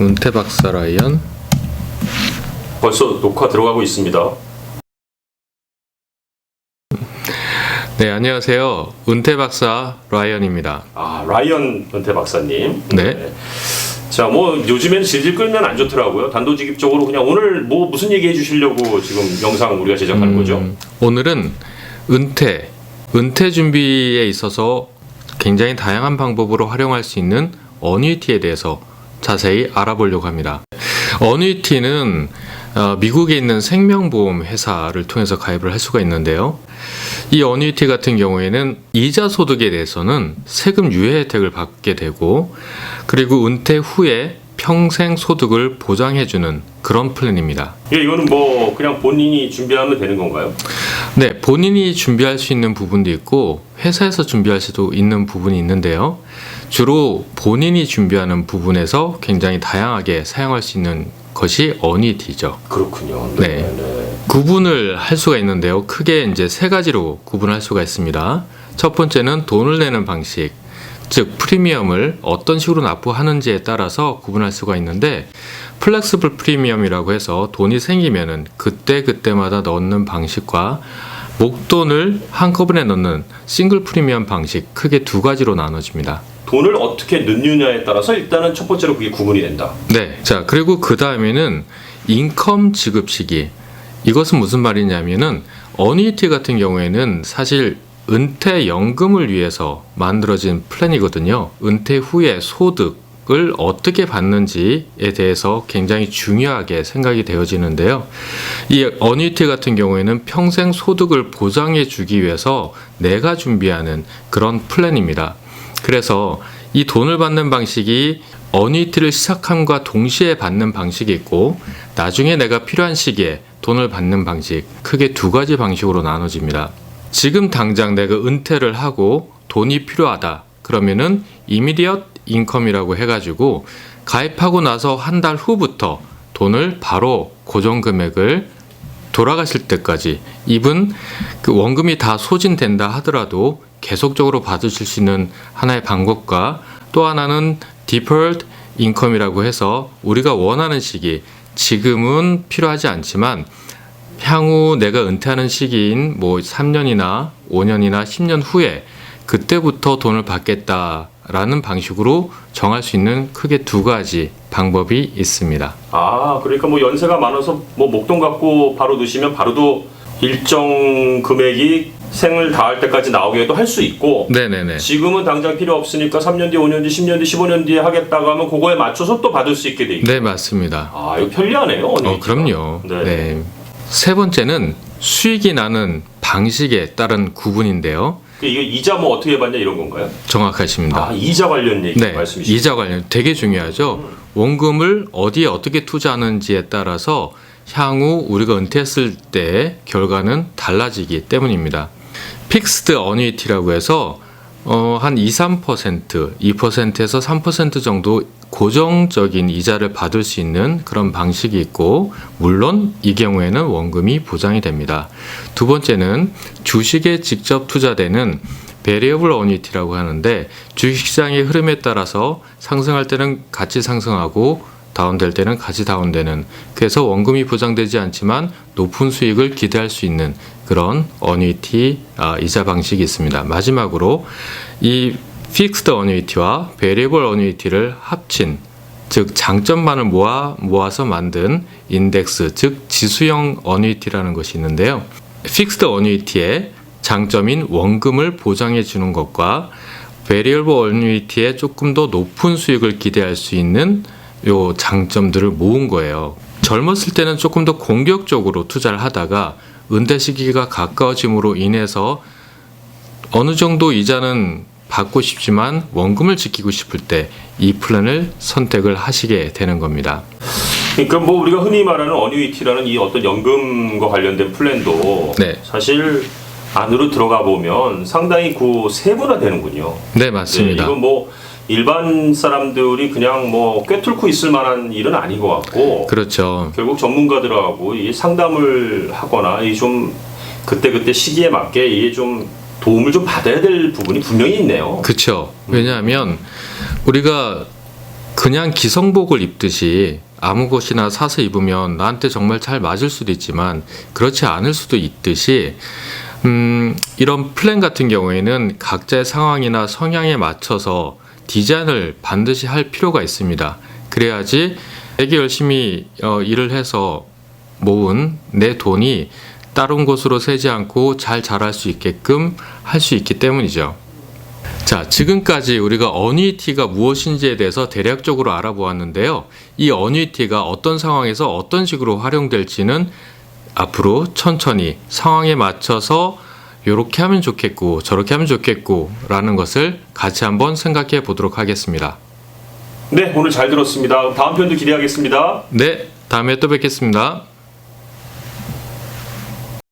은퇴 박사 라이언 벌써 녹화 들어가고 있습니다. 네 안녕하세요 은퇴 박사 라이언입니다 아 라이언 은퇴 박사님. 네. 자, 뭐 요즘에는 질질 끌면 안 좋더라고요. 단도직입적으로 그냥 오늘 뭐 무슨 얘기 해주시려고 지금 영상 우리가 제작하는 거죠? 음, 오늘은 은퇴 은퇴 준비에 있어서 굉장히 다양한 방법으로 활용할 수 있는 어뉴이티에 대해서 자세히 알아보려고 합니다 어뉴이티는 어, 미국에 있는 생명보험 회사를 통해서 가입을 할 수가 있는데요. 이 어뉴이티 같은 경우에는 이자 소득에 대해서는 세금 유예 혜택을 받게 되고 그리고 은퇴 후에 평생 소득을 보장해주는 그런 플랜입니다. 예, 이거는 뭐 그냥 본인이 준비하면 되는 건가요? 네, 본인이 준비할 수 있는 부분도 있고 회사에서 준비할 수도 있는 부분이 있는데요. 주로 본인이 준비하는 부분에서 굉장히 다양하게 사용할 수 있는 것이 어니티죠. 그렇군요. 네. 구분을 할 수가 있는데요. 크게 이제 세 가지로 구분할 수가 있습니다. 첫 번째는 돈을 내는 방식, 즉 프리미엄을 어떤 식으로 납부하는지에 따라서 구분할 수가 있는데 플렉스블 프리미엄이라고 해서 돈이 생기면은 그때 그때마다 넣는 방식과 목돈을 한꺼번에 넣는 싱글 프리미엄 방식 크게 두 가지로 나눠집니다. 돈을 어떻게 넣느냐에 따라서 일단은 첫 번째로 그게 구분이 된다. 네. 자, 그리고 그 다음에는 인컴 지급 시기. 이것은 무슨 말이냐면은 어니티 같은 경우에는 사실 은퇴 연금을 위해서 만들어진 플랜이거든요. 은퇴 후에 소득 을 어떻게 받는지에 대해서 굉장히 중요하게 생각이 되어지는데요. 이 어니티 같은 경우에는 평생 소득을 보장해 주기 위해서 내가 준비하는 그런 플랜입니다. 그래서 이 돈을 받는 방식이 어니티를 시작함과 동시에 받는 방식이 있고 나중에 내가 필요한 시기에 돈을 받는 방식 크게 두 가지 방식으로 나눠집니다. 지금 당장 내가 은퇴를 하고 돈이 필요하다. 그러면은 이미디엇 인컴이라고 해가지고 가입하고 나서 한 달 후부터 돈을 바로 고정 금액을 돌아가실 때까지 이분 그 원금이 다 소진된다 하더라도 계속적으로 받으실 수 있는 하나의 방법과 또 하나는 deferred income이라고 해서 우리가 원하는 시기 지금은 필요하지 않지만 향후 내가 은퇴하는 시기인 뭐 3년이나 5년이나 10년 후에 그때부터 돈을 받겠다라는 방식으로 정할 수 있는 크게 두 가지 방법이 있습니다. 아, 그러니까 뭐 연세가 많아서 뭐 목돈 갖고 바로 넣으시면 바로도 일정 금액이 생을 다할 때까지 나오게 도 할 수 있고 네네네. 지금은 당장 필요 없으니까 3년 뒤, 5년 뒤, 10년 뒤, 15년 뒤에 하겠다고 하면 그거에 맞춰서 또 받을 수 있게 돼 있고. 네 맞습니다. 아, 이거 편리하네요. 어. 그럼요. 네. 네. 세 번째는 수익이 나는 방식에 따른 구분인데요. 그 이게 이자 뭐 어떻게 받냐 이런 건가요? 정확하십니다. 아, 이자 관련 얘기 네, 말씀이시죠? 이자 관련 되게 중요하죠. 원금을 어디에 어떻게 투자하는지에 따라서 향후 우리가 은퇴했을 때 결과는 달라지기 때문입니다. 픽스드 어니티라고 해서 어, 한 2, 3%, 2%에서 3% 정도 고정적인 이자를 받을 수 있는 그런 방식이 있고, 물론 이 경우에는 원금이 보장이 됩니다. 두 번째는 주식에 직접 투자되는 베리어블 어니티라고 하는데 주식시장의 흐름에 따라서 상승할 때는 같이 상승하고 다운될 때는 같이 다운되는 그래서 원금이 보장되지 않지만 높은 수익을 기대할 수 있는 그런 어니티 아, 이자 방식이 있습니다. 마지막으로 이 픽스드 어니티와 베리어블 어니티를 합친 즉 장점만을 모아 모아서 만든 인덱스 즉 지수형 어니티라는 것이 있는데요. 픽스드 어니티의 장점인 원금을 보장해 주는 것과 베리얼블 어니티에 조금 더 높은 수익을 기대할 수 있는 요 장점들을 모은 거예요. 젊었을 때는 조금 더 공격적으로 투자를 하다가 은퇴 시기가 가까워짐으로 인해서 어느 정도 이자는 받고 싶지만 원금을 지키고 싶을 때 이 플랜을 선택을 하시게 되는 겁니다. 그러니까 뭐 우리가 흔히 말하는 어뉴이티라는 이 어떤 연금과 관련된 플랜도 네. 사실 안으로 들어가 보면 상당히 그 세분화되는군요. 네, 맞습니다. 이건 뭐 일반 사람들이 그냥 뭐 꿰뚫고 있을 만한 일은 아닌 것 같고 그렇죠. 결국 전문가들하고 이 상담을 하거나 이 좀 그때 그때 시기에 맞게 이게 좀 도움을 좀 받아야 될 부분이 분명히 있네요. 그렇죠. 왜냐하면 우리가 그냥 기성복을 입듯이 아무 것이나 사서 입으면 나한테 정말 잘 맞을 수도 있지만 그렇지 않을 수도 있듯이 음, 이런 플랜 같은 경우에는 각자의 상황이나 성향에 맞춰서 디자인을 반드시 할 필요가 있습니다. 그래야지 되게 열심히 어, 일을 해서 모은 내 돈이 다른 곳으로 새지 않고 잘 자랄 수 있게끔 할 수 있기 때문이죠. 자, 지금까지 우리가 어니티가 무엇인지에 대해서 대략적으로 알아보았는데요. 이 어니티가 어떤 상황에서 어떤 식으로 활용될지는 앞으로 천천히 상황에 맞춰서 이렇게 하면 좋겠고 저렇게 하면 좋겠고 라는 것을 같이 한번 생각해 보도록 하겠습니다. 네, 오늘 잘 들었습니다. 다음 편도 기대하겠습니다. 네, 다음에 또 뵙겠습니다.